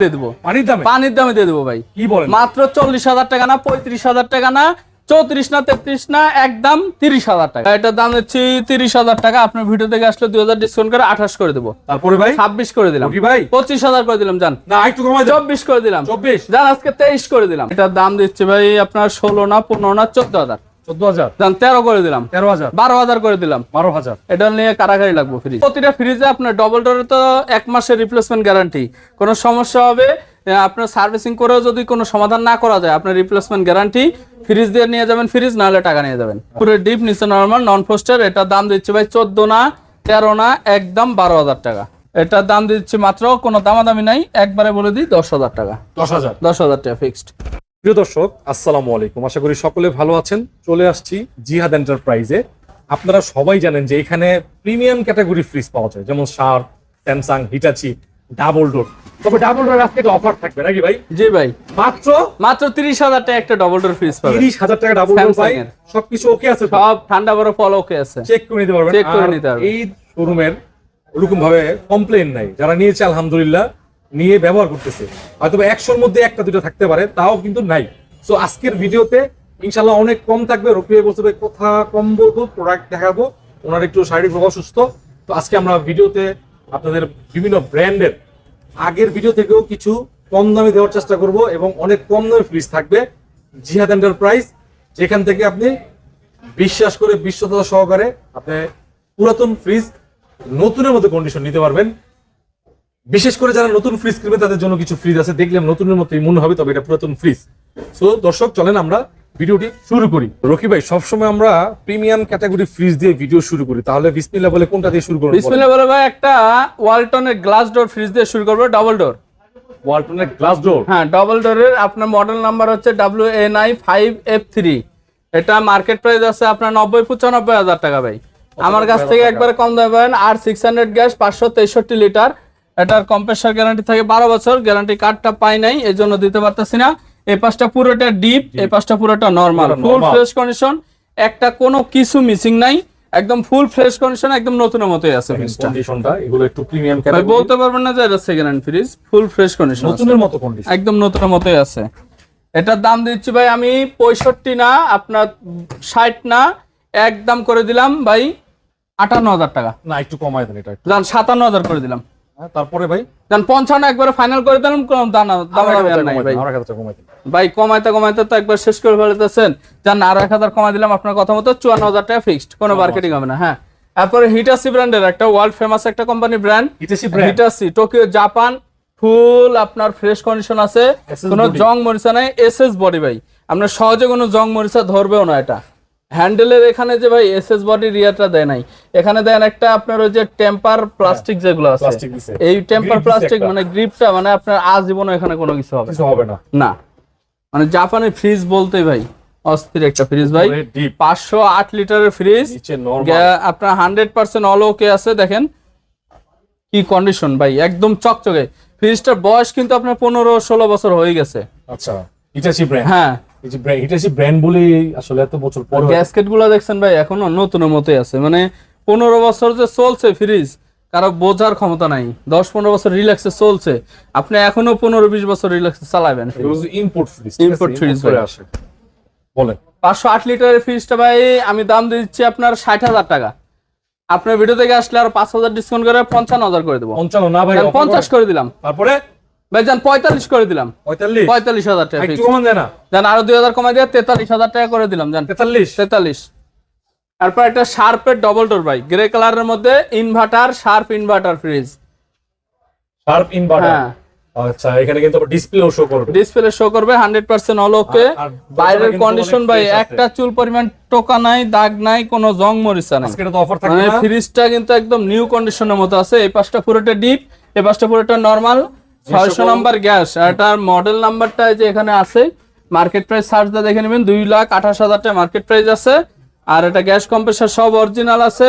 দিয়ে দেবো। পানির দামে? পানির দামে দিয়ে দেবো ভাই। কি বলেন? মাত্র চল্লিশ হাজার টাকা না পঁয়ত্রিশ হাজার টাকা না চৌত্রিশ না তেত্রিশ না একদম তিরিশ হাজার টাকা। এটার দাম হচ্ছে তিরিশ হাজার টাকা। আপনার ভিডিও থেকে আসলে দুই হাজার ডিসকাউন্ট করে আঠাশ করে দেবো। তারপরে ভাই? ছাব্বিশ করে দিলাম। ভাই? পঁচিশ হাজার করে দিলাম জান। না একটু কমাই চব্বিশ করে দিলাম। চব্বিশ? জান আজকে তেইশ করে দিলাম। এটার দাম দিচ্ছে ভাই আপনার ষোলো না পনেরো না চোদ্দ হাজার। তেরো করে দিলাম। তেরো হাজার। বারো হাজার করে দিলাম। বারো হাজার। এটা নিয়ে কারাগারি লাগবে ফ্রিজ। প্রতিটা ফ্রিজে আপনার ডবল ডোরে তো এক মাসের রিপ্লেসমেন্ট গ্যারান্টি কোনো সমস্যা হবে আপনার সার্ভিসিং করেও যদি কোনো সমাধান না করা যায় আপনার রিপ্লেসমেন্ট গ্যারান্টি ফ্রিজ দিয়ে নিয়ে যাবেন ফ্রিজ নাহলে টাকা নিয়ে যাবেন। পুরো ডিপ নিচে নর্মাল নন ফোস্টার এটার দাম দিচ্ছে ভাই চোদ্দ না তেরো না একদম বারো হাজার টাকা। এটার দাম দিচ্ছে মাত্র কোনো দামাদামি নাই একবারে বলে দিই দশ হাজার টাকা। দশ হাজার। দশ হাজার টাকা ফিক্সড প্রিয় দর্শক আসসালামু আলাইকুম। আশা করি সকলে ভালো আছেন। চলে আসছি জিহাদ এন্টারপ্রাইজে আপনারা সবাই জানেন যে এখানে প্রিমিয়াম ক্যাটাগরি ফ্রিজ পাওয়া যায় যেমন Sharp Samsung Hitachi double door. তবে ডাবল ডোর আজকে একটা অফার থাকবে নাকি ভাই? জি ভাই। মাত্র? টাকা একটা ডবল ডোর ফ্রিজ পাবেন। টাকা ডাবল ডোর ভাই। সবকিছু ওকে আছে সব ঠান্ডা বরফ ফল ওকে আছে। চেক করে নিতে পারবেন। Check করে নিতে পারবেন। এই শোরুমের ওরকম ভাবে কমপ্লেন নাই। যারা নিয়েছে আলহামদুলিল্লাহ। নিয়ে ব্যবহার করতেছে। হয়তো একশোর মধ্যে একটা দুটো থাকতে পারে, তাও কিন্তু নাই। সো আজকের ভিডিওতে ইনশাল্লাহ অনেক কম থাকবে। রফিয়ে হবে কথা কম বলব প্রোডাক্ট দেখাবো, ওনার একটু শারীরিকভাবে অসুস্থ। তো আজকে আমরা ভিডিওতে আপনাদের বিভিন্ন ব্র্যান্ডের আগের ভিডিও থেকেও কিছু কম দামে দেওয়ার চেষ্টা করব এবং অনেক কম দামে ফ্রিজ থাকবে। জিহাদ এন্টারপ্রাইজ যেখান থেকে আপনি বিশ্বাস করে বিশ্বতা সহকারে আপনি পুরাতন ফ্রিজ নতুনের মতো কন্ডিশন নিতে পারবেন। বিশেষ করে যারা নতুন ফ্রিজ কিনবে তাদের জন্য কিছু ফ্রিজ আছে দেখলাম নতুনের মতোই মনে হবে তবে এটা পুরাতন ফ্রিজ সো দর্শক চলেন আমরা ভিডিওটি শুরু করি। রকি ভাই সবসময় আমরা প্রিমিয়াম ক্যাটাগরি ফ্রিজ দিয়ে ভিডিও শুরু করি। তাহলে বিসমিল্লাহ বলে কোনটা দিয়ে শুরু করব বিসমিল্লাহ বলে ভাই একটা ওয়ালটনের গ্লাস ডোর ফ্রিজ দিয়ে শুরু করব ডাবল ডোর ওয়ালটনের গ্লাস ডোর হ্যাঁ ডাবল ডোরের আপনার মডেল নাম্বার হচ্ছে W N I five F three এটা মার্কেট প্রাইস আছে আপনার নব্বই পঁচানব্বই হাজার টাকা ভাই। আমার কাছ থেকে একবারে কম দামে পাবেন আর সিক্স হান্ড্রেড গ্যাস পাঁচশো তেষট্টি লিটার। এটার কম্প্রেসার গ্যারান্টি থাকে বারো বছর গ্যারান্টি কার্ডটা পাই নাই এই জন্য দিতে পারতেছি না। এই পাশটা পুরোটা ডিপ এই পাশটা পুরোটা নর্মাল ফুল ফ্রেশ কন্ডিশন একটা কোনো কিছু মিসিং নাই। একদম ফুল ফ্রেশ কন্ডিশন একদম নতুনের মতোই আছে ফ্রিজটা কন্ডিশনটা এগুলো একটু প্রিমিয়াম ক্যাটাগরি বলতে পারবেন না যে এটা second hand fridge full fresh condition নতুনের মতো কন্ডিশন একদম নতুনের মতোই আছে। এটার দাম দিচ্ছি ভাই আমি পঁয়ষট্টি না আপনার ষাট না একদম করে দিলাম ভাই আটান্ন হাজার টাকা। না একটু কমায় দেন এটা একটু। সাতান্ন হাজার করে দিলাম। তারপরে ভাই? যান পঞ্চান্ন একবারে ফাইনাল করে দিলাম কোনো দাম দাম নাই ভাই। আর হাজার কমাই ভাই কমাইতে কমাইতে তো একবার শেষ করে ফেলতেছেন। যান আরও এক হাজার কমাই দিলাম আপনার কথা মতো চুয়ান্ন হাজার টাকা ফিক্সড কোনো মার্কেটিং হবে না হ্যাঁ। তারপরে হিটাসি ব্র্যান্ডের একটা ওয়ার্ল্ড ফেমাস একটা company brand Hitachi Tokyo Japan full আপনার ফ্রেশ কন্ডিশন আছে। কোনো জং মরিচা নাই এসএস বডি ভাই। আপনার সহজে কোনো জং মরিচা ধরবেও না এটা। হ্যান্ডেলের এখানে যে ভাই এসএস বডি রিয়াটা দেয় নাই এখানে দেন একটা আপনার ওই যে টেম্পার প্লাস্টিক যেগুলো আছে এই টেম্পার প্লাস্টিক মানে গ্রিপটা মানে আপনার আজীবন এখানে কোনো কিছু হবে কিছু হবে না। না। মানে জাপানের ফ্রিজ বলতে ভাই অস্থির একটা ফ্রিজ ভাই। পাঁচশো আট লিটারের ফ্রিজ। নিচে নরমাল আপনার হান্ড্রেড পার্সেন্ট অল ওকে আছে দেখেন। কি কন্ডিশন ভাই একদম চকচকে। ফ্রিজটার বয়স কিন্তু আপনার পনেরো ষোলো বছর হয়ে গেছে। আচ্ছা হ্যাঁ। এই যে ব্র্যান্ড হিটাচি ব্র্যান্ড বলে আসলে এত বছর পরে গ্যাসকেটগুলো দেখছেন ভাই এখনও নতুনের মতোই আছে। মানে পনেরো বছর যে চলছে ফ্রিজ কারও বোঝার ক্ষমতা নাই। দশ পনেরো বছর রিল্যাক্সে চলছে। আপনি এখনও পনেরো বিশ বছর রিল্যাক্সে চালাবেন ইম্পোর্ট ফ্রিজ Import fridge আসে। বলেন। পাঁচশো আট লিটারের ফ্রিজটা ভাই আমি দাম দিচ্ছি আপনার ষাট হাজার টাকা। আপনার ভিডিও থেকে আসলে আর পাঁচ হাজার ডিসকাউন্ট করে পঞ্চান্ন হাজার করে দেবো। পঞ্চান্ন না ভাই পঞ্চাশ। করে দিলাম। তারপরে? ভাই যান পঁয়তাল্লিশ করে দিলাম। পঁয়তাল্লিশ? হাজার টাকা আরও দুই হাজার কমাই দিয়ে তেতাল্লিশ হাজার টাকা করে দিলাম তেতাল্লিশ? তেতাল্লিশ। তারপর একটা শার্পের ডবল ডোর ভাই। গ্রে কালারের মধ্যে inverter Sharp inverter fridge Sharp inverter হ্যাঁ। আচ্ছা এখানে কিন্তু আবার শো করবে। ডিসপ্লে শো করবে অল ওকে বাইরের কন্ডিশন ভাই একটা চুল পরিমাণ টোকা নাই দাগ নাই কোনো জং মরিচা নাই। আজকে তো অফার থাকবে মানে ফ্রিজটা কিন্তু একদম নিউ কন্ডিশনের মতো আছে। এই পাশটা পুরোটা ডিপ এই পাশটা পুরোটা নর্মাল ছয়শো নাম্বার গ্যাস এটার মডেল নাম্বারটা যে এখানে আছে মার্কেট প্রাইস সার্চ দিয়ে দেখে নেবেন দুই লাখ আঠাশ হাজার টাকা মার্কেট প্রাইস আছে আর এটা গ্যাস কম্প্রেসার সব অরিজিনাল আছে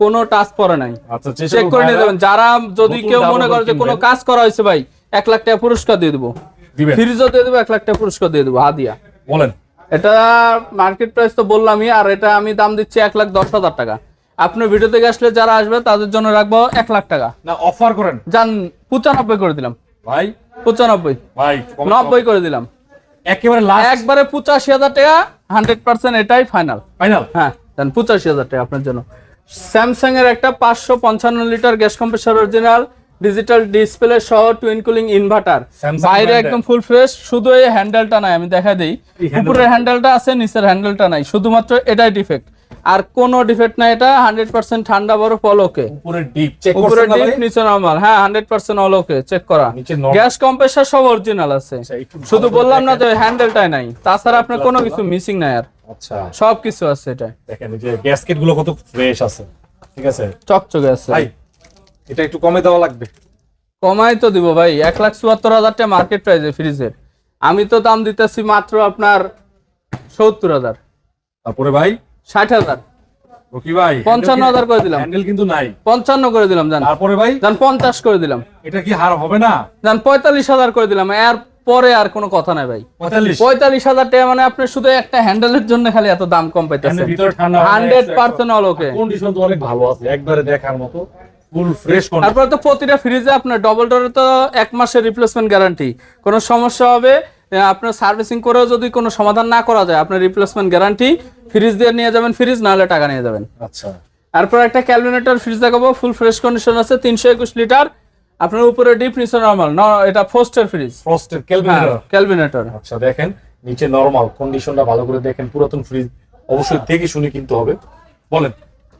কোনো টাচ পরে নাই। আচ্ছা চেক করে নিয়ে যাবেন। যারা যদি কেউ মনে করে যে কোনো কাজ করা হয়েছে ভাই এক লাখ টাকা পুরস্কার দিয়ে দেবো। ফ্রিজও দিয়ে দেবো এক লাখ টাকা পুরস্কার দিয়ে দেবো হাদিয়া। বলেন। এটা মার্কেট প্রাইস তো বললামই আর এটা আমি দাম দিচ্ছি এক লাখ দশ হাজার টাকা। আপনার ভিডিও থেকে আসলে যারা আসবে তাদের জন্য রাখব এক লাখ টাকা। না অফার করেন। যান পঁচানব্বই করে দিলাম। ভাই? পঁচানব্বই। ভাই নব্বই করে দিলাম। একেবারে একবারে পঁচাশি হাজার টাকা হান্ড্রেড পার্সেন্ট এটাই ফাইনাল ফাইনাল হ্যাঁ দেন পঁচাশি হাজার টাকা আপনার জন্য। স্যামসাং এর একটা পাঁচশো পঞ্চান্ন litre gas compressor original digital display সহ টুইন কুলিং ইনভার্টার বাইরে একদম ফুল ফ্রেশ শুধু এই হ্যান্ডেলটা নাই আমি দেখা দিই। উপরের হ্যান্ডেলটা আছে নিচের হ্যান্ডেলটা নাই শুধুমাত্র এটাই ডিফেক্ট আর কোনো ডিফেক্ট নাই এটা হান্ড্রেড পার্সেন্ট ঠান্ডা বরফ অল ওকে উপরে ডিপ চেক উপরে ডিপ নিচে নরমাল হ্যাঁ হান্ড্রেড পার্সেন্ট অল চেক করা। গ্যাস কম্প্রেসার সব অরিজিনাল আছে। আচ্ছা, শুধু বললাম না যে হ্যান্ডেলটাই নাই। তাছাড়া আপনার কোনো কিছু মিসিং নাই আর। আচ্ছা। সব কিছু আছে এটা দেখেন যে গ্যাসকেটগুলো কত ফ্রেশ আছে। ঠিক আছে? চকচকে আছে। ভাই এটা একটু কমে দেওয়া লাগবে। কমাই তো দিব ভাই। এক লাখ চুয়াত্তর হাজার টাকা মার্কেট প্রাইসে ফ্রিজের আমি তো দাম দিতেছি মাত্র আপনার সত্তর হাজার। তারপরে ভাই? ষাট হাজার। ভাই পঞ্চান্ন হাজার করে দিলাম। হ্যান্ডেল কিন্তু নাই। পঞ্চান্ন করে দিলাম জান। তারপরে ভাই? জান পঞ্চাশ করে দিলাম। এটা কি হার হবে না? জান পঁয়তাল্লিশ হাজার করে দিলাম। এর পরে আর কোনো কথা নাই ভাই। পঁয়তাল্লিশ? হাজার টাকা মানে আপনি শুধু একটা হ্যান্ডেলের জন্য খালি এত দাম কম পাইতেছেন। ভিতরে hundred percent all okay condition তো অনেক ভালো আছে একবারে দেখার মতো। ফুল ফ্রেশ কন্ডিশন তারপরে তো প্রতিটা ফ্রিজে আপনার ডবল ডোরে তো এক মাসের রিপ্লেসমেন্ট গ্যারান্টি কোনো সমস্যা হবে? আপনার সার্ভিসিং করেও যদি কোনো সমাধান না করা যায় আপনার রিপ্লেসমেন্ট গ্যারান্টি ফ্রিজ দিয়ে নিয়ে যাবেন ফ্রিজ নাহলে টাকা নিয়ে যাবেন। আচ্ছা। তারপর একটা ক্যালকুলেটর ফ্রিজ দেখাবো ফুল ফ্রেশ কন্ডিশন আছে তিনশো একুশ লিটার আপনার উপরে ডিপ নিচে নর্মাল এটা ফোস্টের ফ্রিজ হ্যাঁ ক্যালকুলেটর ক্যালকুলেটর আচ্ছা দেখেন নিচে নরমাল কন্ডিশনটা ভালো করে দেখেন পুরাতন ফ্রিজ অবশ্যই দেখে শুনে কিনতে হবে। বলেন।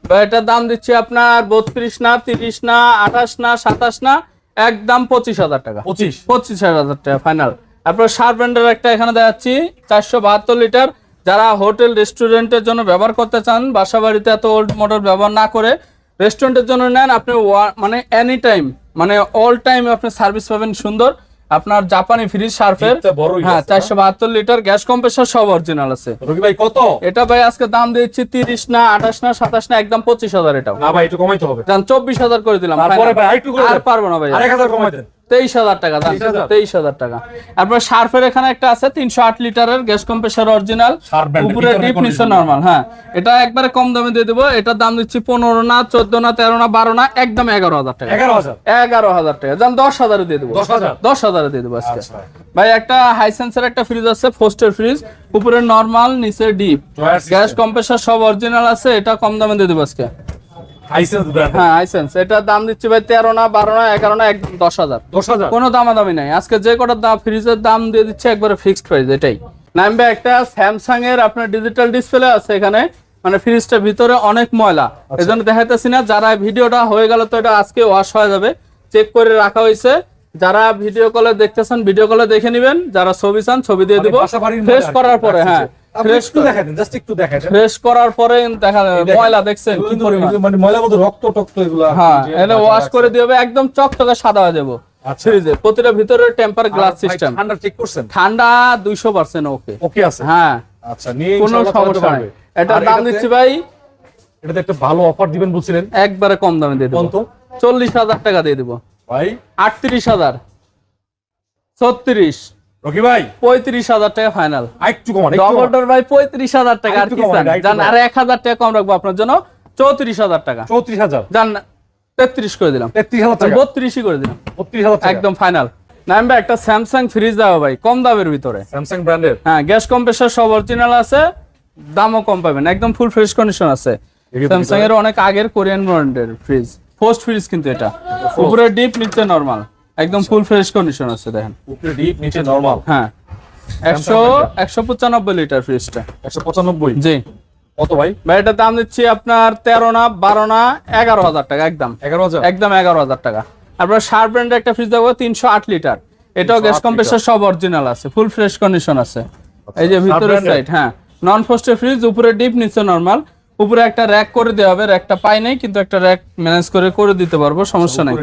এটার দাম দিচ্ছি আপনার বত্রিশ না তিরিশ না আঠাশ না সাতাশ না একদম পঁচিশ হাজার টাকা। পঁচিশ? পঁচিশ হাজার টাকা ফাইনাল তারপর শার্প ব্র্যান্ডের একটা এখানে দেখাচ্ছি চারশো বাহাত্তর লিটার। যারা হোটেল রেস্টুরেন্টের জন্য ব্যবহার করতে চান বাসা বাড়িতে এত ওল্ড মডেল ব্যবহার না করে রেস্টুরেন্টের জন্য নেন আপনি মানে এনি টাইম মানে অল টাইম আপনি সার্ভিস পাবেন সুন্দর। আপনার জাপানি ফ্রিজ সার্ফের হ্যাঁ চারশো বাহাত্তর লিটার গ্যাস কম্প্রেসার সব অরিজিনাল আছে। ভাই কত? এটা ভাই আজকে দাম দিচ্ছি তিরিশ না আঠাশ না সাতাশ না একদম পঁচিশ হাজার এটা না ভাই একটু কমাইতে হবে। চব্বিশ হাজার করে দিলাম আর। পারব না ভাই। আরেক হাজার কমাই দেন। তেইশ হাজার টাকা দাম তেইশ হাজার? টাকা। তারপর এখানে একটা আছে তিনশো আট লিটারের গ্যাস কম্প্রেসার অরিজিনাল উপরে ডিপ নিচে। নর্মাল হ্যাঁ। এটা একবারে কম দামে দিয়ে দেবো এটার দাম দিচ্ছি পনেরো না চোদ্দ না তেরো না বারো না একদম এগারো হাজার টাকা। এগারো হাজার? টাকা দশ হাজারে দিয়ে দেবো। দশ হাজারে? দিয়ে দেবো আজকে। আচ্ছা। ভাই একটা হাইসেন্সের একটা ফ্রিজ আছে ফোস্টের ফ্রিজ উপরে নর্মাল নিচে ডিপ গ্যাস কম্প্রেসার সব অরিজিনাল আছে এটা কম দামে দিয়ে দেবো আজকে। হ্যাঁ হাইসেন্স এটার দাম দিচ্ছি ভাই তেরো না বারো না এগারো না দশ হাজার। দশ হাজার? কোনো দামাদামি নাই। আজকে যে কটার দাম ফ্রিজের দাম দিয়ে দিচ্ছে একবারে ফিক্সড প্রাইস এটাই। নামবে একটা স্যামসাং এর আপনার ডিজিটাল ডিসপ্লে আছে এখানে। মানে ফ্রিজটার ভিতরে অনেক ময়লা। এই জন্য দেখাইতেছি না যারা ভিডিওটা হয়ে গেল তো এটা আজকে ওয়াশ হয়ে যাবে। চেক করে রাখা হয়েছে। যারা ভিডিও কলে দেখতেছেন ভিডিও কলে দেখে নেবেন। যারা ছবি চান ছবি দিয়ে দিব। মধ্যে ফ্রেশ করার পরে হ্যাঁ। ওয়াশ করে। হ্যাঁ, একদম সাদা প্রতিটা ভিতরে ঠান্ডা ওকে ওকে আছে? হ্যাঁ। আচ্ছা দাম দিচ্ছি ভাই এটাতে ভালো অফার দিবেন একবারে কম দামে দিয়ে দেব। টাকা দিয়ে দেবো। ভাই। 38000 36 ওকে ভাই? পঁয়ত্রিশ হাজার টাকা ফাইনাল একটু কমান ডবল ডোর ভাই পঁয়ত্রিশ হাজার টাকা আর কি জান আর এক হাজার টাকা কম রাখব আপনার জন্য। চৌত্রিশ হাজার টাকা। চৌত্রিশ হাজার। জান তেত্রিশ করে দিলাম। তেত্রিশ হাজার বত্রিশই করে দিলাম। বত্রিশ হাজার একদম ফাইনাল নাম একটা স্যামসাং ফ্রিজ দাও ভাই কম দামের ভিতরে। স্যামসাং ব্র্যান্ডের হ্যাঁ গ্যাস কম্প্রেসার সব অরিজিনাল আছে দামও কম পাবেন। একদম ফুল ফ্রেশ কন্ডিশন আছে। স্যামসাং এর অনেক আগের কোরিয়ান ব্র্যান্ডের ফ্রিজ ফোস্ট ফ্রিজ কিন্তু এটা। উপরে ডিপ নিচে নরমাল একদম ফুল ফ্রেশ কন্ডিশন আছে দেখেন। উপরে ডিপ নিচে নরমাল হ্যাঁ। একশো একশো পঁচানব্বই লিটার ফ্রিজটা একশো পঁচানব্বই? জি। কত ভাই? ভাই এটার দাম দিচ্ছি আপনার তেরো না বারো না এগারো হাজার টাকা একদম। এগারো হাজার? একদম এগারো হাজার টাকা। আপনার শার্প ব্র্যান্ডের একটা ফ্রিজ দেবো তিনশো আট লিটার এটাও গ্যাস কম্প্রেসার সব অরিজিনাল আছে ফুল ফ্রেশ কন্ডিশন আছে। এই যে ভিতরের সাইড হ্যাঁ। নন ফ্রস্টের ফ্রিজ উপরে ডিপ নিচে নরমাল উপরে একটা র্যাক করে দেওয়া হবে র্যাকটা পাই নাই কিন্তু একটা র্যাক ম্যানেজ করে করে দিতে পারব সমস্যা নাই।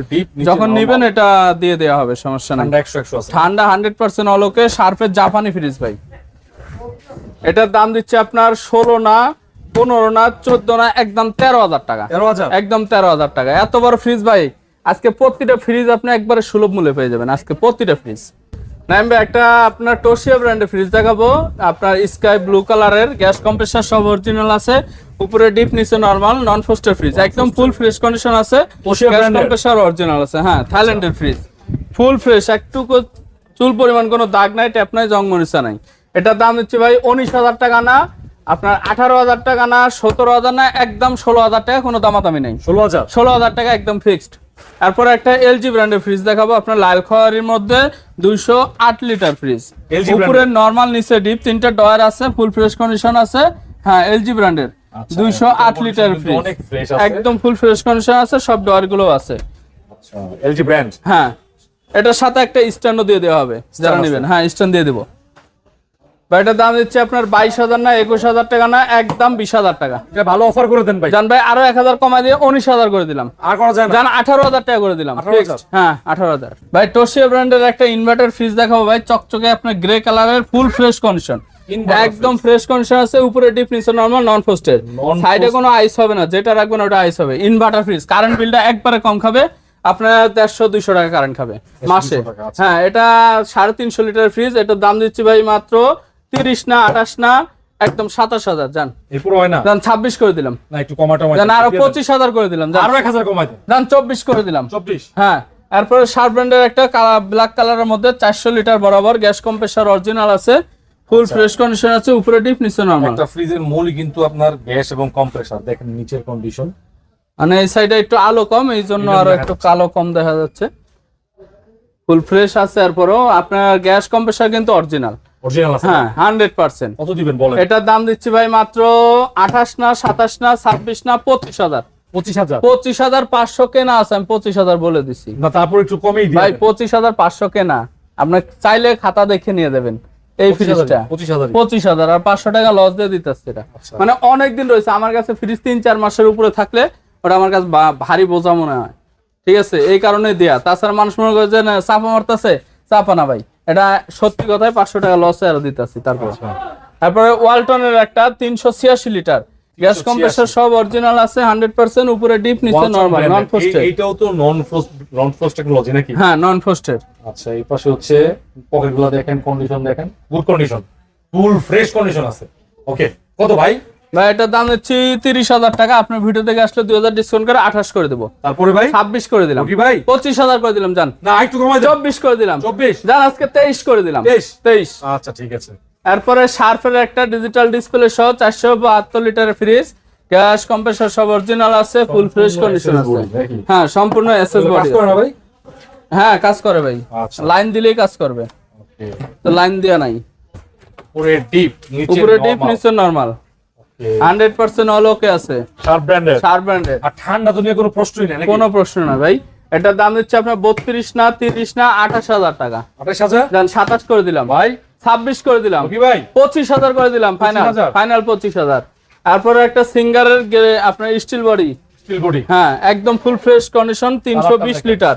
যখন। নিবেন এটা দিয়ে দেওয়া হবে সমস্যা নাই। ঠান্ডা হান্ড্রেড পার্সেন্ট অলোকে শার্পের জাপানি ফ্রিজ ভাই। এটার দাম দিচ্ছে আপনার ষোলো না পনেরো না চোদ্দ না একদম তেরো হাজার টাকা। একদম তেরো হাজার টাকা। এত বড় ফ্রিজ ভাই আজকে প্রতিটা ফ্রিজ আপনি একবারে সুলভ মূল্যে পেয়ে যাবেন আজকে প্রতিটা ফ্রিজ নাইম ভাই একটা আপনার টোশিয়া ব্র্যান্ডের ফ্রিজ দেখাবো। আপনার স্কাই ব্লু কালারের গ্যাস কম্প্রেসার সব অরিজিনাল আছে। উপরে ডিপ নিচে নরমাল নন ফোস্টার ফ্রিজ একদম ফুল ফ্রেশ কন্ডিশন আছে। কম্প্রেসার অরিজিনাল আছে হ্যাঁ থাইল্যান্ডের ফ্রিজ ফুল ফ্রেশ একটুকু চুল পরিমাণ কোনো দাগ নাই ট্যাপ নাই জং মরিচা নাই। এটার দাম হচ্ছে ভাই উনিশ হাজার টাকা না আপনার আঠারো হাজার টাকা না সতেরো হাজার না একদম ষোলো হাজার টাকা কোনো দামাদামি নেই। ষোলো হাজার? ষোলো হাজার টাকা একদম ফিক্সড তারপর একটা এলজি ব্র্যান্ডের ফ্রিজ দেখাবো আপনার লাল খয়ারির মধ্যে দুইশো আট লিটার ফ্রিজ উপরে নর্মাল নিচে ডিপ তিনটা ডয়ার আছে ফুল ফ্রেশ কন্ডিশন আছে। হ্যাঁ এলজি ব্র্যান্ডের দুইশো আট লিটার ফ্রিজ অনেক fresh আছে। একদম ফুল ফ্রেশ কন্ডিশন আছে সব ডয়ারগুলো আছে। এলজি ব্র্যান্ড হ্যাঁ এটার সাথে একটা স্ট্যান্ডও দিয়ে দেওয়া হবে যারা নেবেন। হ্যাঁ স্ট্যান্ড দিয়ে দেবো। বা এটার দাম দিচ্ছে আপনার বাইশ হাজার না একুশ হাজার টাকা না একদম বিশ হাজার টাকা। এটা ভালো অফার করে দেন ভাই। জান ভাই আরও এক হাজার কমাই দিয়ে উনিশ হাজার করে দিলাম। আর করা যায় জান আঠারো হাজার টাকা করে দিলাম। 18,000 fixed। হ্যাঁ আঠারো হাজার। ভাই টোশিয়া ব্র্যান্ডের একটা ইনভার্টার ফ্রিজ দেখাবো ভাই চকচকে আপনার গ্রে কালারের ফুল ফ্রেশ কন্ডিশন একদম ফ্রেশ কন্ডিশন আছে উপরে ডিপ নিচে নর্মাল নন ফোস্টেড সাইডে কোনো আইস হবে না যেটা রাখবেন ওটা আইস হবে। ইনভার্টার ফ্রিজ কারেন্ট বিলটা একবারে কম খাবে আপনার দেড়শো দুইশো টাকা কারেন্ট খাবে মাসে। আচ্ছা। হ্যাঁ এটা সাড়ে তিনশো লিটার ফ্রিজ এটার দাম দিচ্ছি ভাই মাত্র তিরিশ না আঠাশ না একদম সাতাশ হাজার যান এরপর হয় না? যান ছাব্বিশ করে দিলাম। না একটু কমা টমা যান আরও পঁচিশ হাজার করে দিলাম আরও এক হাজার কমাই যান চব্বিশ করে দিলাম। চব্বিশ? হ্যাঁ এরপরে শার্প ব্র্যান্ডের একটা ব্ল্যাক কালারের মধ্যে চারশো লিটার বরাবর গ্যাস কম্প্রেসার অরিজিনাল আছে। ফুল ফ্রেশ কন্ডিশন আছে উপরে ডিপ নিচে নর্মাল একটা ফ্রিজের মূলই কিন্তু আপনার গ্যাস এবং কম্প্রেসার দেখেন নিচের কন্ডিশন মানে এই সাইডে একটু আলো কম এই জন্য আরও একটু কালো কম দেখা যাচ্ছে। ফুল ফ্রেশ আছে এরপরও আপনার গ্যাস কম্প্রেসার কিন্তু অরিজিনাল অরিজিনাল আছে। হ্যাঁ হান্ড্রেড পার্সেন্ট কত দিবেন বলেন? এটার দাম দিচ্ছি ভাই মাত্র আঠাশ না সাতাশ না ছাব্বিশ না পঁচিশ হাজার। পঁচিশ হাজার? পঁচিশ হাজার পাঁচশো কেনা আছে আমি পঁচিশ হাজার বলে দিছি। তারপর একটু কমেই ভাই পঁচিশ হাজার পাঁচশো কেনা। আপনার চাইলে খাতা দেখে নিয়ে দেবেন। এই ফ্রিজটা পঁচিশ হাজার। আর পাঁচশো টাকা লস দিয়ে দিতেছে এটা আচ্ছা। মানে অনেকদিন রয়েছে আমার কাছে ফ্রিজ তিন চার মাসের উপরে থাকলে ওটা আমার কাছে ভারী বোঝা মনে হয়। ঠিক আছে এই কারণে দেয়া। তাছাড়া মানুষ মনে করে যে না, চাপা মারতেছে চাপা না ভাই। এটা সত্যি কথায় পাঁচশো টাকা লসে আরও দিতেছি তারপর। আচ্ছা। তারপরে ওয়ালটনের একটা তিনশো ছিয়াশি লিটার। গ্যাস কম্প্রেসার সব অরিজিনাল আছে হান্ড্রেড পার্সেন্ট উপরে ডিপ নিচে নর্মাল নন ফোস্টেড এইটাও তো non frost non frost technology নাকি? হ্যাঁ নন ফোস্টেড আচ্ছা এই পাশে হচ্ছে পকেটগুলো দেখেন কন্ডিশন দেখেন। Good condition full fresh condition আছে। ওকে কত ভাই? ভাই এটার দাম হচ্ছে তিরিশ হাজার টাকা। আপনার ভিডিও থেকে আসলে দুই হাজার ডিসকাউন্ট করে আঠাশ করে দেবো। তারপরে ভাই? ছাব্বিশ করে দিলাম। ভাই? পঁচিশ হাজার করে দিলাম জান। না একটু কমাই দেন। চব্বিশ করে দিলাম। চব্বিশ? জান আজকে তেইশ করে দিলাম। 23? তেইশ। আচ্ছা ঠিক আছে। এরপরে শার্পের একটা ডিজিটাল ডিসপ্লে সহ চারশো বাহাত্তর লিটারের ফ্রিজ গ্যাস কম্প্রেসর সব অরিজিনাল আছে ফুল ফ্রেশ কন্ডিশন আছে। হ্যাঁ সম্পূর্ণ এসএস কাজ বডি করে ভাই? হ্যাঁ কাজ করে ভাই। আচ্ছা। লাইন দিলেই কাজ করবে। তো লাইন দেওয়া নাই। উপরে ডিপ নিচে উপরে ডিপ নিচে normal hundred percent all okay আছে। শার্প ব্র্যান্ডের শার্প ব্র্যান্ডের আর ঠান্ডা তো নিয়ে কোনো প্রশ্নই নেই কোনো প্রশ্ন না ভাই। এটার দাম দিচ্ছে আপনার বত্রিশ না তিরিশ না আঠাশ হাজার টাকা। আঠাশ হাজার? যান সাতাশ করে দিলাম। ভাই ছাব্বিশ করে দিলাম। ভাই। পঁচিশ হাজার করে দিলাম ফাইনাল ফাইনাল পঁচিশ হাজার। তারপরে একটা সিঙ্গারের আপনার স্টিল বডি স্টিল বডি হ্যাঁ একদম ফুল ফ্রেশ কন্ডিশন তিনশো বিশ লিটার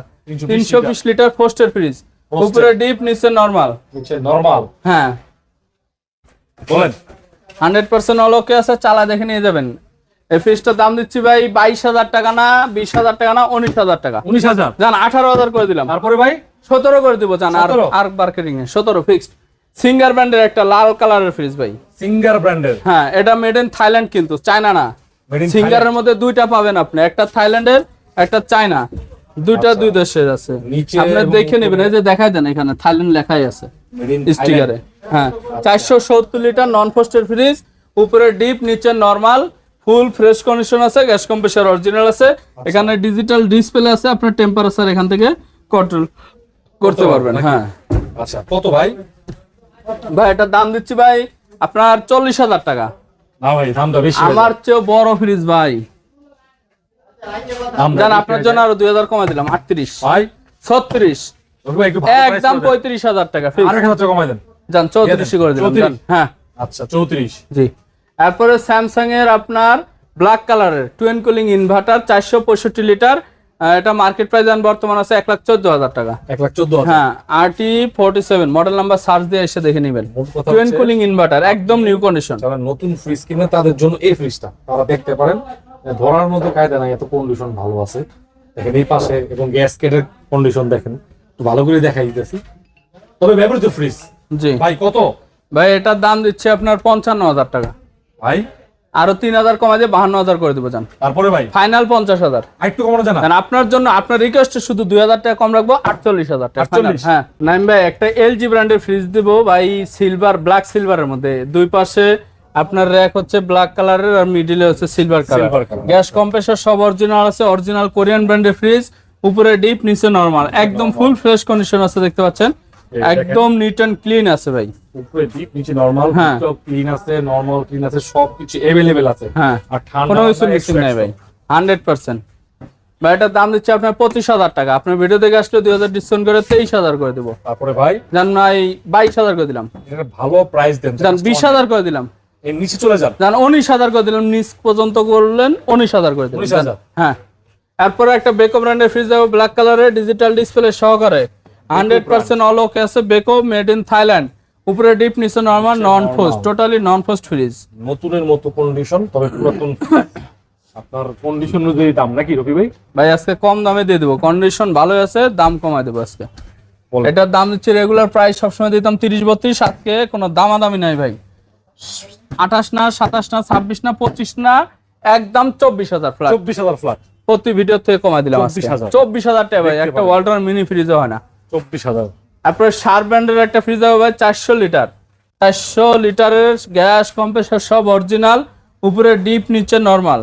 তিনশো বিশ লিটার পোস্টের ফ্রিজ উপরে ডিপ নিচে নর্মাল নরমাল হ্যাঁ। বলেন। হান্ড্রেড পার্সেন্ট অলোকে আছে চালা দেখে নিয়ে যাবেন। এই ফ্রিজটার দাম দিচ্ছি ভাই বাইশ হাজার টাকা না বিশ হাজার টাকা না উনিশ হাজার টাকা। উনিশ হাজার। জান আঠারো হাজার করে দিলাম। তারপরে ভাই? সতেরো করে দিব জান আর 17? আর মার্কেটিং এ সতেরো ফিক্সড সিঙ্গার ব্র্যান্ডের একটা লাল কালারের ফ্রিজ ভাই। সিঙ্গার ব্র্যান্ডের হ্যাঁ এটা মেড ইন থাইল্যান্ড কিন্তু চায়না না। সিঙ্গারের মধ্যে দুইটা পাবেন আপনি একটা থাইল্যান্ডের একটা চায়না দুইটা দুই দেশের আছে। আচ্ছা। আপনি দেখে নেবেন এই যে দেখাই দেন এখানে থাইল্যান্ড লেখাই আছে। স্টিকারে হ্যাঁ চারশো সত্তর লিটার নন ফোস্টের ফ্রিজ উপরে ডিপ নিচে নর্মাল ফুল ফ্রেশ কন্ডিশন আছে গ্যাস কম্প্রেসার অরিজিনাল আছে। আচ্ছা। এখানে ডিজিটাল ডিসপ্লে আছে আপনার টেম্পারেচার এখান থেকে কন্ট্রোল করতে পারবেন হ্যাঁ। আচ্ছা কত ভাই? ভাই এটার দাম দিচ্ছি ভাই আপনার চল্লিশ হাজার টাকা। আমার চেয়েও বড় ফ্রিজ ভাই। জান আপনার জন্য আরও দুই হাজার কমাই দিলাম আটত্রিশ। ভাই? ছত্রিশ। একদম পঁয়ত্রিশ হাজার টাকা কমাই দেন। যান চৌত্রিশ করে দিলাম হ্যাঁ। আচ্ছা চৌত্রিশ। জি। তারপরে স্যামসাং এর আপনার ব্ল্যাক কালারের টুয়েন কুলিং ইনভার্টার চারশো পঁয়ষট্টি লিটার এটা মার্কেট প্রাইস বর্তমান আছে এক লাখ চোদ্দ হাজার টাকা। এক লাখ চোদ্দ হ্যাঁ RT forty seven model number search দিয়ে এসে দেখে নেবেন। টুয়েন কুলিং ইনভার্টার একদম নিউ কন্ডিশন যারা নতুন ফ্রিজ কিনে তাদের জন্য এই ফ্রিজটা তারা দেখতে পারেন ধরার মধ্যে কায়দা নাই এত কন্ডিশন ভালো আছে। দেখেন এই পাশে এবং গ্যাসকেটের কন্ডিশন দেখেন। ভালো করে দেখাই দিতেছি। তবে ব্যবহৃত ফ্রিজ জি। ভাই কত? ভাই এটার দাম দিচ্ছে আপনার পঞ্চান্ন হাজার টাকা। ভাই আরও তিন হাজার কমা দিয়ে বাহান্ন হাজার করে দেবো যান তারপরে ভাই? ফাইনাল পঞ্চাশ হাজার। আরেকটু কমানো জানা আপনার জন্য আপনার রিকোয়েস্টে শুধু দুই হাজার টাকা কম রাখব আটচল্লিশ হাজার টাকা হ্যাঁ। নাইম ভাই একটা এলজি ব্র্যান্ডের ফ্রিজ দিব ভাই সিলভার ব্ল্যাক সিলভারের মধ্যে। দুই পাশে আপনার র্যাক হচ্ছে ব্ল্যাক কালারের আর মিডিলে হচ্ছে সিলভার কালার গ্যাস কম্প্রেসর সব অরিজিনাল আছে অরিজিনাল কোরিয়ান ব্র্যান্ডের ফ্রিজ উপরে ডিপ নিচে নরমাল একদম ফুল ফ্রেশ কন্ডিশন আছে দেখতে পাচ্ছেন। একদম নিট অ্যান্ড ক্লিন আছে ভাই উপরে ডিপ নিচে নরমাল হ্যাঁ। ক্লিন আছে নরমাল ক্লিন আছে সবকিছু अवेलेबल আছে হ্যাঁ আর ঠান্ডা কোনো কিছু মিসিং নাই ভাই হান্ড্রেড পার্সেন্ট ভাই এটার দাম দিচ্ছে আপনার পঁচিশ হাজার টাকা আপনার ভিডিও দেখে আসলে দুই হাজার ডিসকাউন্ট করে তেইশ হাজার করে দেবো তারপরে ভাই জান ভাই বাইশ হাজার করে দিলাম এটা ভালো প্রাইস দেন জান বিশ হাজার করে দিলাম এর নিচে চলে যান জান উনিশ হাজার করে দিলাম নিচ পর্যন্ত করলেন উনিশ হাজার করে দিলাম 19,000 হ্যাঁ এরপরে একটা বেকো ব্র্যান্ডের ফ্রিজ দেবো ব্ল্যাক কালারের ডিজিটাল ডিসপ্লে সহকারে হান্ড্রেড পার্সেন্ট অল ওকে আছে বেকো মেড ইন থাইল্যান্ড উপরে ডিপ নিচে normal non frost totally non frost fridge নতুনের মতো কন্ডিশন তবে পুরাতন। আপনার কন্ডিশন অনুযায়ী দাম নাকি রবি ভাই? ভাই আজকে কম দামে দিয়ে দেবো। কন্ডিশন ভালো আছে দাম কমায় দেবো আজকে। এটার দাম দিচ্ছি রেগুলার প্রাইস সবসময় দিতাম তিরিশ বত্রিশ আজকে কোনো দামাদামি নাই ভাই। আঠাশ না সাতাশ না ছাব্বিশ না পঁচিশ না একদম চব্বিশ হাজার ফ্ল্যাট চব্বিশ হাজার ফ্ল্যাট প্রতি ভিডিও থেকে দিলাম চব্বিশ হাজার। টাকা ভাই একটা। মিনি ফ্রিজও হয় না। চব্বিশ হাজার। শার ব্র্যান্ডের একটা ফ্রিজ হবে ভাই চারশো লিটার। চারশো লিটারের গ্যাস কম্প্রেসার সব অরিজিনাল উপরে ডিপ নিচে নর্মাল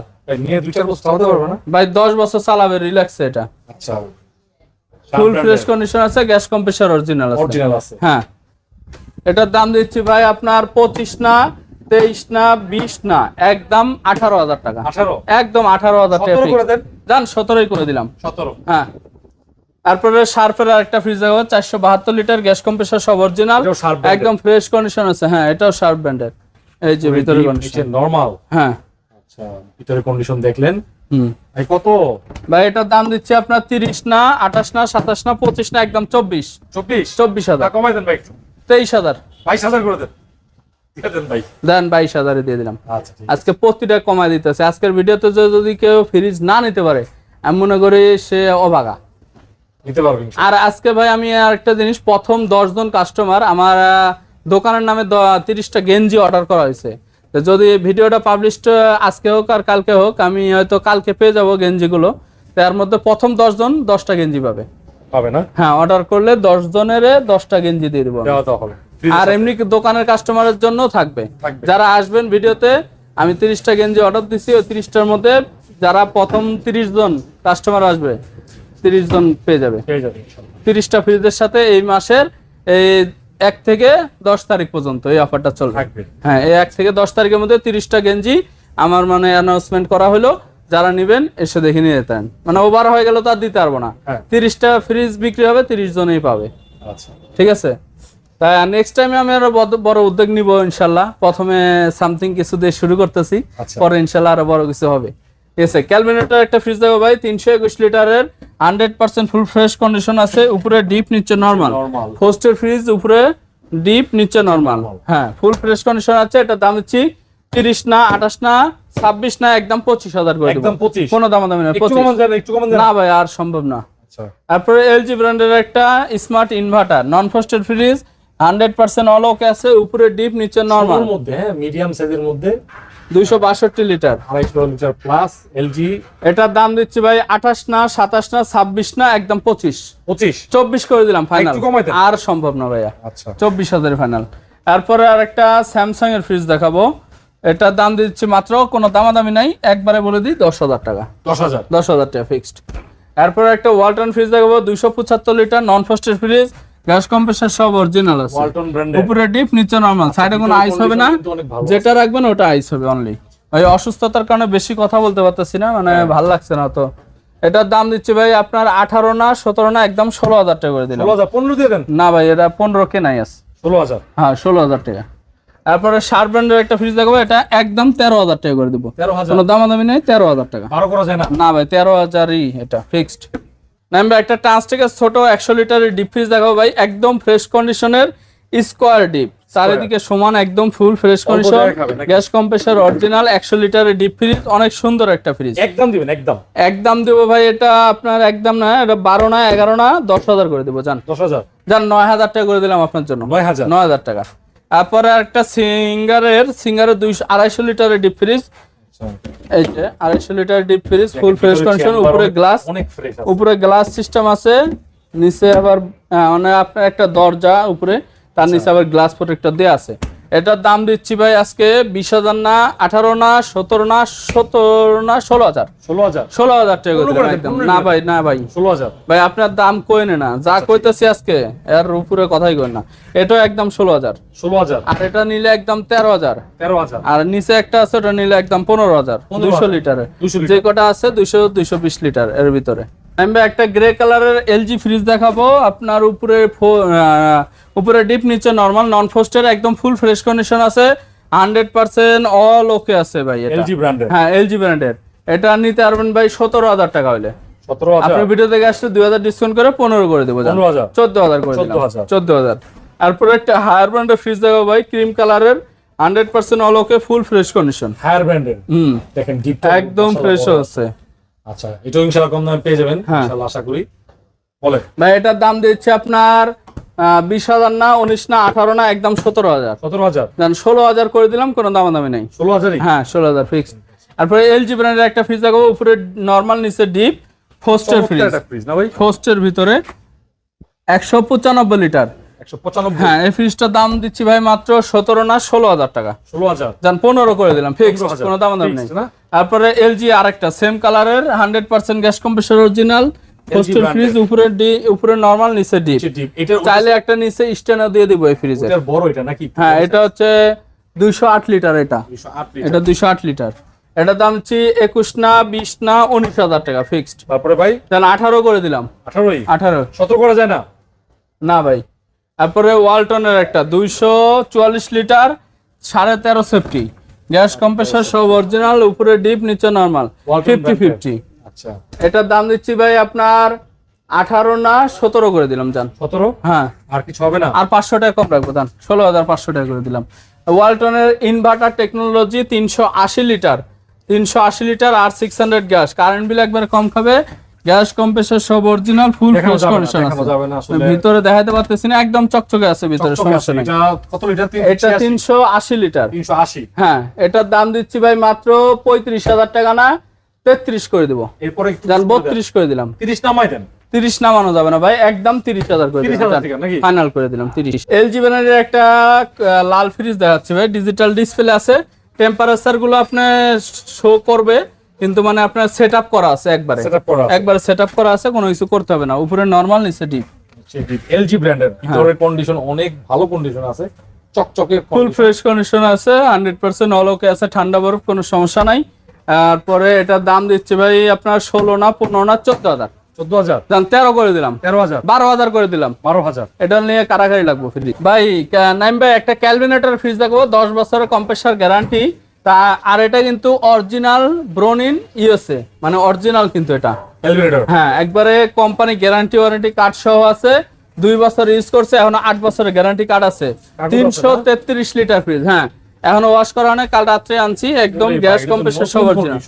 ভাই দশ বছর চালাবে রিল্যাক্স এটা। আচ্ছা। ফুল ফ্রেশ কন্ডিশন আছে গ্যাস কম্প্রেসার অরিজিনাল আছে। হ্যাঁ। এটার দাম দিচ্ছি ভাই আপনার পঁচিশ না তেইশ না বিশ না একদম আঠারো হাজার টাকা। একদম আঠারো হাজার টাকা যান সতেরোই করে দিলাম। সতেরো। হ্যাঁ। তারপরে শার্পের একটা ফ্রিজ দেবো চারশো বাহাত্তর লিটার গ্যাস কম্প্রেসার সব অরিজিনাল একদম ফ্রেশ কন্ডিশন আছে হ্যাঁ এটাও শার্প ব্র্যান্ডের এই যে ভিতরে কন্ডিশন নর্মাল হ্যাঁ। আচ্ছা ভিতরে কন্ডিশন দেখলেন। হুম। ভাই কত? ভাই এটার দাম দিচ্ছে আপনার তিরিশ না আঠাশ না সাতাশ না পঁচিশ না একদম চব্বিশ। চব্বিশ? চব্বিশ হাজার। কমাই দেন ভাই একটু। তেইশ হাজার। বাইশ হাজার করে দেন। দেন বাইশ হাজারে দিয়ে দিলাম। আচ্ছা আজকে প্রতিটা কমায় দিতেছে। আজকের ভিডিওতে যদি কেউ ফ্রিজ না নিতে পারে আমি মনে করি সে অবাগা নিতে পারবেন আর আজকে ভাই আমি আরেকটা জিনিস প্রথম জন কাস্টমার আমার দোকানের নামে তিরিশটা গেঞ্জি অর্ডার করা হয়েছে। যদি ভিডিওটা পাবলিশ আজকে হোক আর কালকে হোক আমি হয়তো কালকে পেয়ে যাব গেঞ্জিগুলো। তার মধ্যে প্রথম জন দশটা গেঞ্জি পাবে। পাবে না? হ্যাঁ অর্ডার করলে দশ জনের দশটা গেঞ্জি দিয়ে দেবো আর এমনি দোকানের কাস্টমারের জন্য থাকবে। থাকবে। যারা আসবেন ভিডিওতে আমি তিরিশটা গেঞ্জি অর্ডার দিছি ওই তিরিশটার মধ্যে যারা প্রথম তিরিশ জন কাস্টমার আসবে তিরিশ জন পেয়ে যাবে। তিরিশটা ফ্রিজের সাথে এই মাসের এই এক থেকে দশ তারিখ পর্যন্ত এই অফারটা চলবে। হ্যাঁ এই এক থেকে দশ তারিখের মধ্যে তিরিশটা গেঞ্জি আমার মানে অ্যানাউন্সমেন্ট করা হলো যারা নিবেন এসে দেখে নিয়ে যেতেন। মানে ওভার হয়ে গেল তো আর দিতে পারব না। হ্যাঁ। তিরিশটা ফ্রিজ বিক্রি হবে তিরিশ জনেই পাবে। আচ্ছা। ঠিক আছে? তাই নেক্সট টাইমে আমি আরও বড়- বড় উদ্যোগ নিব ইনশাল্লাহ। প্রথমে সামথিং কিছু দিয়ে শুরু করতেছি। আচ্ছা। পরে ইনশাল্লাহ আরও বড় কিছু হবে। ঠিক আছে ক্যালভিনেটার একটা ফ্রিজ দেবো ভাই তিনশো একুশ লিটারের hundred percent full fresh condition আছে উপরে ডিপ নিচে নর্মাল। হোস্টের ফ্রিজ উপরে ডিপ নিচে নর্মাল হ্যাঁ ফুল ফ্রেশ কন্ডিশন আছে এটা দাম দিচ্ছি তিরিশ না আঠাশ না ছাব্বিশ না একদম পঁচিশ হাজার করে একদম 25 কোনো দাম দামি না পঁচিশ। ভাই আর সম্ভব না। আচ্ছা। তারপরে এলজি ব্র্যান্ডের একটা smart inverter non frosted fridge hundred percent all okay আছে উপরে ডিপ নিচে নর্মাল মধ্যে হ্যাঁ মিডিয়াম সাইজের মধ্যে। দুইশো বাষট্টি লিটার। আড়াইশো লিটার প্লাস এলজি এটার দাম দিচ্ছি ভাই আঠাশ না সাতাশ না ছাব্বিশ না একদম পঁচিশ। পঁচিশ? চব্বিশ করে দিলাম ফাইনাল। আর সম্ভব না ভাইয়া। আচ্ছা। চব্বিশ হাজার ফাইনাল তারপরে আর একটা স্যামসাং এর ফ্রিজ দেখাবো। এটার দাম দিচ্ছি মাত্র কোনো দামাদামি নাই একবারে বলে দিই দশ হাজার টাকা। দশ হাজার। দশ হাজার টাকা ফিক্সড এরপরে একটা ওয়ালটন ফ্রিজ দেখাবো দুইশো পঁচাত্তর litre non frosted fridge gas compressor সব অরিজিনাল আছে। উপরে ডিপ নিচে নরমাল সাইডে কোনো আইস হবে না। যেটা রাখবেন ওটা আইস হবে অনলি ওই অসুস্থতার কারণে বেশি কথা বলতে পারতেছি না মানে হ্যাঁ। ভালো লাগছে না তো। এটার দাম দিচ্ছি ভাই আপনার আঠারো না সতেরো না একদম ষোলো হাজার টাকা করে দিলাম। পনেরো দিয়ে দেন। না ভাই এটা পনেরো কে নাই আছে। ষোলো হাজার। হ্যাঁ ষোলো হাজার টাকা। তারপরে শার্প ব্র্যান্ডের একটা ফ্রিজ দেখাবো এটা একদম তেরো হাজার টাকা করে দিব। কোনো দামাদামি নেই তেরো হাজার টাকা। বারো করা যায় না। না ভাই তেরো হাজারই এটা ফিক্সড নাম্বার একটা ট্রান্সটেকের ছোট একশো লিটারের ডিপ ফ্রিজ দেখাবো ভাই। একদম ফ্রেশ কন্ডিশনের স্কোয়ার ডিপ চারিদিকে সমান একদম full fresh condition? Gas compressor original একশো লিটারের ডিপ ফ্রিজ অনেক সুন্দর একটা ফ্রিজ একদম দিবেন একদম। একদম দেবো ভাই এটা আপনার একদম না এটা বারো না এগারো না দশ হাজার করে দেবো জান। দশ হাজার। জান নয় হাজার টাকা করে দিলাম আপনার জন্য। নয় হাজার। নয় হাজার টাকা। তারপরে একটা সিঙ্গারের সিঙ্গারের দুইশো আড়াইশো লিটারের ডিপ ফ্রিজ। এই যে আড়াইশো litre deep fridge full fresh condition উপরে গ্লাস অনেক ফ্রেশ উপরে গ্লাস সিস্টেম আছে নিচে আবার মানে আপনার একটা দরজা উপরে তার নিচে আবার গ্লাস প্রোটেক্টর দেওয়া আছে। এটার দাম দিচ্ছি ভাই আজকে বিশ হাজার না আঠারো না সতেরো না সতেরো না ষোলো হাজার। ষোলো হাজার। ষোলো হাজার টাকা না ভাই না ভাই। ষোলো হাজার। ভাই আপনার দাম কইনে না যা কইতেছি আজকে এর উপরে কথাই কই না। এটা একদম ষোলো হাজার। ষোলো হাজার। আর এটা নিলে একদম তেরো হাজার। তেরো হাজার। আর নিচে একটা আছে ওটা নিলে একদম পনেরো হাজার। 15,000 দুইশো লিটারের দুশো যে কটা আছে দুইশো দুইশো বিশ লিটার এর ভিতরে। আমি একটা গ্রে কালারের এলজি ফ্রিজ দেখাবো। আপনার উপরে উপরে ডিপ নিচে নর্মাল নন ফোস্টের একদম ফুল ফ্রেশ কন্ডিশন আছে। হান্ড্রেড পার্সেন্ট অল ওকে আছে ভাই এলজি ব্র্যান্ডের হ্যাঁ এলজি ব্র্যান্ডের এটা নিতে পারবেন ভাই সতেরো হাজার টাকা হাজার। আপনার ভিডিও থেকে দুই হাজার ডিসকাউন্ট করে পনেরো করে দেবো চোদ্দ হাজার করে দিলাম। 14,000 চোদ্দ হাজার। তারপরে একটা হায়ার ব্র্যান্ডের ফ্রিজ দেখাবো ভাই ক্রিম কালারের hundred percent all okay full fresh condition Haier ব্র্যান্ডের হুম। দেখেন একদম ফ্রেশ হচ্ছে আচ্ছা এটাও ইনশাআল্লাহ কম দামে পেয়ে যাবেন হ্যাঁ। ইনশাআল্লাহ আশা করি। বলে ভাই এটার দাম দিচ্ছে আপনার বিশ হাজার না উনিশ না আঠারো না একদম সতেরো হাজার। সতেরো হাজার? ষোলো হাজার করে দিলাম কোনো দামাদামি নেই। ষোলো হাজারই? হ্যাঁ ষোলো হাজার ফিক্সড তারপরে এলজি ব্র্যান্ডের একটা ফ্রিজ দেখাবো উপরে নর্মাল নিচে ডিপ ফোস্টের ফ্রিজ ফ্রিজ না ভাই? ফোস্টের ভিতরে একশো পঁচানব্বই লিটার হ্যাঁ এই ফ্রিজটার দাম দিচ্ছি ভাই মাত্র সতেরো না ষোলো হাজার টাকা। ষোলো হাজার। যান পনেরো করে দিলাম ফিক্সড 15,000 কোনো দাম দাম নেই তারপরে এলজি আরেকটা সেম কালারের hundred percent gas compressor original fridge উপরে ডি উপরে নর্মাল নিচে ডিপ চাইলে একটা নিচে স্ট্যান্ডার দিয়ে দিব এই ফ্রিজে বড় এটা নাকি? হ্যাঁ এটা হচ্ছে দুইশো আট লিটার এটা। এটা দুইশো আট লিটার এটার দাম হচ্ছে একুশ না বিশ না উনিশ হাজার টাকা ফিক্সড তারপরে ভাই? তাহলে আঠারো করে দিলাম। আঠারোই? আঠারো। সতেরো করা যায় না? না ভাই। তারপরে ওয়ালটনের একটা দুইশো চুয়াল্লিশ লিটার সাড়ে তেরো সেফটি। গ্যাস কম্প্রেসর সব অরিজিনাল উপরে ডিপ নিচে নর্মাল ফিফটি ফিফটি আচ্ছা। এটার দাম দিচ্ছি ভাই আপনার আঠারো না সতেরো করে দিলাম জান। সতেরো? হ্যাঁ। আর কিছু হবে না? আর পাঁচশো টাকা কম রাখব দান ষোলো হাজার পাঁচশো টাকা করে দিলাম। ওয়ালটনের ইনভার্টার টেকনোলজি তিনশো আশি লিটার তিনশো আশি লিটার আর six hundred gas. Current bill একবার কম খাবে গ্যাস কম্প্রেসর সব অরিজিনাল ফুল ফ্রেশ কন্ডিশন আছে। ভিতরে দেখাতে পারতেছি না একদম চকচকে আছে ভিতরে সমস্যা নেই। এটা কত লিটার? এটা তিনশো আশি লিটার। হ্যাঁ এটার দাম দিচ্ছি ভাই মাত্র পঁয়ত্রিশ হাজার টাকা না তেত্রিশ করে দিব। এরপরে বত্রিশ করে দিলাম। তিরিশ নামাই দেন। তিরিশ নামানো যাবে না ভাই একদম তিরিশ হাজার করে 30,000 টাকা ফাইনাল করে দিলাম তিরিশ। এলজি ব্র্যান্ডের একটা লাল ফ্রিজ দেখাচ্ছি ভাই ডিজিটাল ডিসপ্লে আছে। টেম্পারেচারগুলো আপনার শো করবে। কিন্তু মানে আপনার সেট আপ করা আছে একবারে। একবারে সেট আপ করা আছে কোনো কিছু করতে হবে না। উপরে নর্মাল নিচে ডিপ এলজি ব্র্যান্ডের। ভিতরের কন্ডিশন অনেক ভালো কন্ডিশন আছে। চকচকে ফুল ফ্রেশ কন্ডিশন আছে হান্ড্রেড পার্সেন্ট অল ওকে আছে ঠান্ডা বরফ কোনো সমস্যা নাই। তারপরে এটার দাম দিচ্ছে ভাই আপনার ষোলো না পনেরো না চোদ্দ হাজার। চোদ্দ হাজার। তেরো করে দিলাম। তেরো হাজার। বারো হাজার করে দিলাম। বারো হাজার। এটা নিয়ে কারাগারি লাগবো ফ্রিজ ভাই নাইম ভাই একটা ক্যালভিনেটর ফ্রিজ দেখব দশ বছরের কম্প্রেসার গ্যারান্টি তা আর এটা কিন্তু অরিজিনাল ব্রোনিন ইউএসএ মানে অরিজিনাল কিন্তু এটা। হ্যাঁ একবারে কোম্পানি গ্যারান্টি ওয়ারেন্টি কার্ড সহ আছে দুই বছর ইউজ করছে এখন আট বছরের গ্যারান্টি কার্ড আছে। তিনশো তেত্রিশ লিটার ফ্রিজ হ্যাঁ। এখনও ওয়াশ করা হয় কাল রাত্রে আনছি একদম গ্যাস কম্প্রেসার সব অরিজিনাল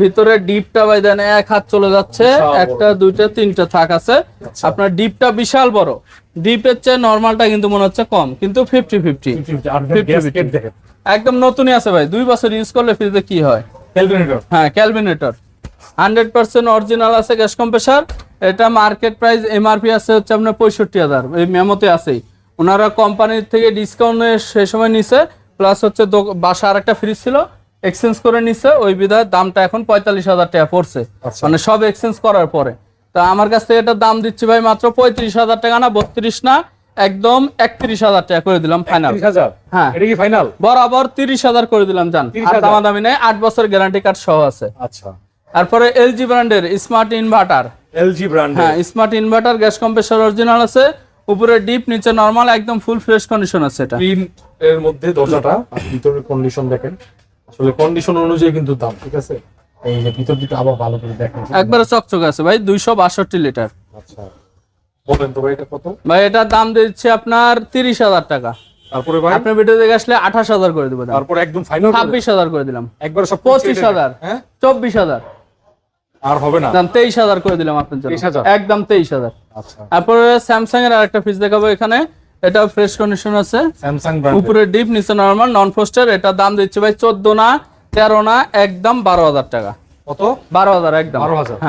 ভিতরে ডিপটা ভাই দেন এক হাত চলে যাচ্ছে একটা দুইটা তিনটা থাক আছে। আচ্ছা। আপনার ডিপটা বিশাল বড়। ডিপের চেয়ে নর্মালটা কিন্তু মনে হচ্ছে কম কিন্তু ফিফটি ফিফটি আর 50, গ্যাসকেট দেখেন। একদম নতুনই আছে ভাই। দুই বছর ইউজ করলে ফ্রিজে কি হয়? এলিভেটর হ্যাঁ ক্যালভিনেটর হান্ড্রেড পার্সেন্ট অরিজিনাল আছে গ্যাস কম্প্রেসার এটা মার্কেট প্রাইস এমআরপি আছে হচ্ছে আপনার পঁয়ষট্টি হাজার। এই মেমোতে আছেই। ওনারা কোম্পানির থেকে ডিসকাউন্ট সে সময় নিছে প্লাস হচ্ছে বাসা আর একটা ফ্রিজ ছিল এক্সচেঞ্জ করে নিছে ওই বিধায় দামটা এখন পঁয়তাল্লিশ হাজার টাকা পড়ছে। আচ্ছা। মানে সব এক্সচেঞ্জ করার পরে। তা আমার কাছ থেকে এটার দাম দিচ্ছি ভাই মাত্র পঁয়ত্রিশ হাজার টাকা না বত্রিশ না একদম একত্রিশ হাজার টাকা করে দিলাম ফাইনাল হ্যাঁ। এটা কি ফাইনাল বরাবর তিরিশ হাজার করে দিলাম জান। 30,000 আর দামাদামি নেই আট বছর গ্যারান্টি কার্ড সহ আছে। আচ্ছা। তারপরে এলজি ব্র্যান্ডের স্মার্ট ইনভার্টার এলজি ব্র্যান্ড হ্যাঁ smart inverter gas compressor original আছে। উপরে ডিপ নিচে নরমাল একদম ফুল ফ্রেশ কন্ডিশন আছে এটা। এর মধ্যে দরজাটা ভিতরের কন্ডিশন দেখেন। আসলে কন্ডিশন অনুযায়ী কিন্তু দাম ঠিক আছে? এই যে ভিতর দিকে আবার ভালো করে দেখেন। একবারে চকচকে আছে ভাই দুইশো বাষট্টি লিটার। আচ্ছা। বলেন তো ভাই এটা কত? ভাই এটার দাম দিচ্ছে আপনার তিরিশ হাজার টাকা। তারপরে ভাই? আপনার ভিডিও দেখে আসলে আঠাশ হাজার করে দেবো। একদম ফাইনাল ছাব্বিশ হাজার করে দিলাম। একবার সব পঁচিশ হাজার। হ্যাঁ? চব্বিশ হাজার। আর হবে না। দাম তেইশ হাজার করে দিলাম আপনার জন্য। একদম তেইশ হাজার। আচ্ছা। তারপরে স্যামসাং এর আরেকটা ফ্রিজ দেখাবো এখানে। এটা ফ্রেশ কন্ডিশন আছে। স্যামসাং উপরে ডিপ নিচে নর্মাল নন ফোস্টার এটা দাম দিচ্ছে ভাই চোদ্দ না তেরো না একদম বারো হাজার টাকা। কত? বারো হাজার একদম। 12,000 হ্যাঁ।